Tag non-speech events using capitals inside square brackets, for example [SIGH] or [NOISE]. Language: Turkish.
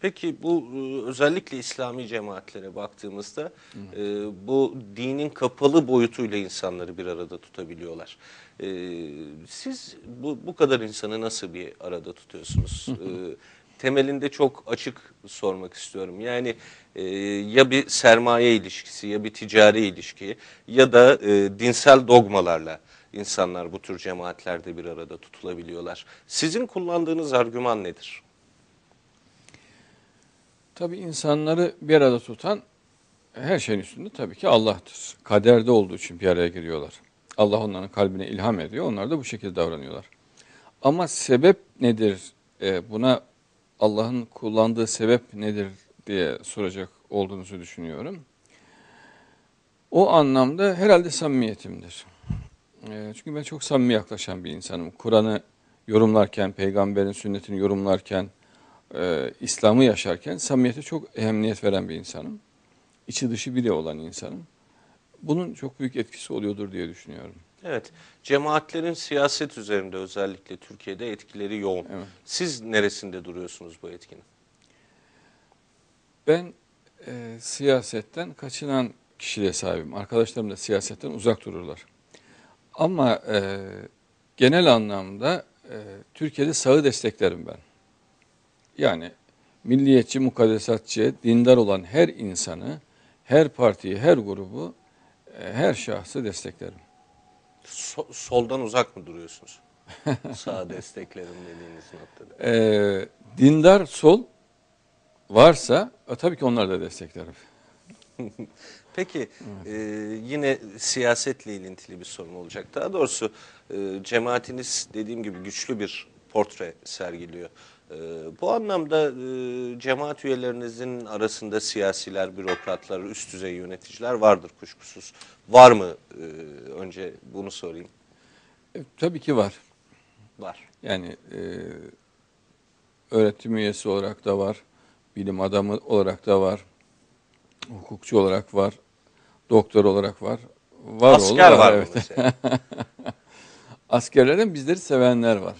Peki bu e, özellikle İslami cemaatlere baktığımızda e, bu dinin kapalı boyutuyla insanları bir arada tutabiliyorlar. E, siz bu, bu kadar insanı nasıl bir arada tutuyorsunuz? [LAUGHS] E, temelinde çok açık sormak istiyorum. Yani e, ya bir sermaye ilişkisi ya bir ticari ilişki ya da e, dinsel dogmalarla insanlar bu tür cemaatlerde bir arada tutulabiliyorlar. Sizin kullandığınız argüman nedir? Tabii insanları bir arada tutan her şeyin üstünde tabii ki Allah'tır. Kaderde olduğu için bir araya giriyorlar. Allah onların kalbine ilham ediyor. Onlar da bu şekilde davranıyorlar. Ama sebep nedir? Ee, buna Allah'ın kullandığı sebep nedir diye soracak olduğunuzu düşünüyorum. O anlamda herhalde samimiyetimdir. Ee, çünkü ben çok samimi yaklaşan bir insanım. Kur'an'ı yorumlarken, peygamberin sünnetini yorumlarken, e, İslam'ı yaşarken samimiyete çok ehemmiyet veren bir insanım. İçi dışı biri olan insanım. Bunun çok büyük etkisi oluyordur diye düşünüyorum. Evet, cemaatlerin siyaset üzerinde özellikle Türkiye'de etkileri yoğun. Evet. Siz neresinde duruyorsunuz bu etkinin? Ben e, siyasetten kaçınan kişiliğe sahibim. Arkadaşlarım da siyasetten uzak dururlar. Ama e, genel anlamda e, Türkiye'de sağı desteklerim ben. Yani milliyetçi, mukaddesatçı, dindar olan her insanı, her partiyi, her grubu, e, her şahsı desteklerim. So- soldan uzak mı duruyorsunuz? [LAUGHS] Sağ desteklerim dediğiniz noktada. E, dindar sol varsa e, tabii ki onları da desteklerim. [LAUGHS] Peki e, yine siyasetle ilintili bir sorun olacak. Daha doğrusu e, cemaatiniz dediğim gibi güçlü bir portre sergiliyor. E, bu anlamda e, cemaat üyelerinizin arasında siyasiler, bürokratlar, üst düzey yöneticiler vardır kuşkusuz. Var mı? E, önce bunu sorayım. E, tabii ki var. Var. Yani e, öğretim üyesi olarak da var, bilim adamı olarak da var, hukukçu olarak var, doktor olarak var. Var Asker oğlu var mı evet. [LAUGHS] Askerlerden bizleri sevenler var.